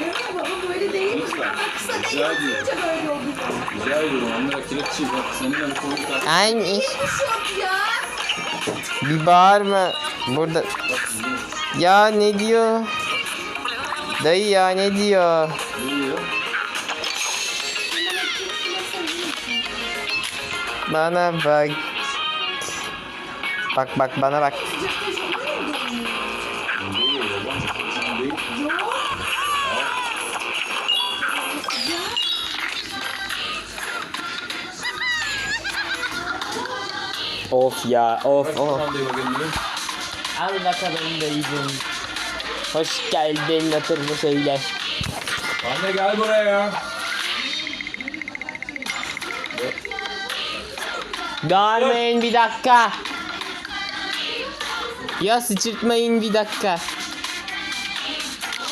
Yok baba böyle değil. Ama kısa değil. Atınca böyle oluyor. Rica ediyorum onlara kelepçeyi bak. Bu. Aynı. Yok ya? Bir bağırma. Burada. Ya ne diyor? Dayı ya ne diyor? Ne diyor? Bana bak. Bak bak bana bak. Of ya of of. Al bakalım dayıcım. Hoş geldin hatırını söyle. Anne gel buraya. Bağırmayın bir dakika. Ya sıçırtmayın bir dakika.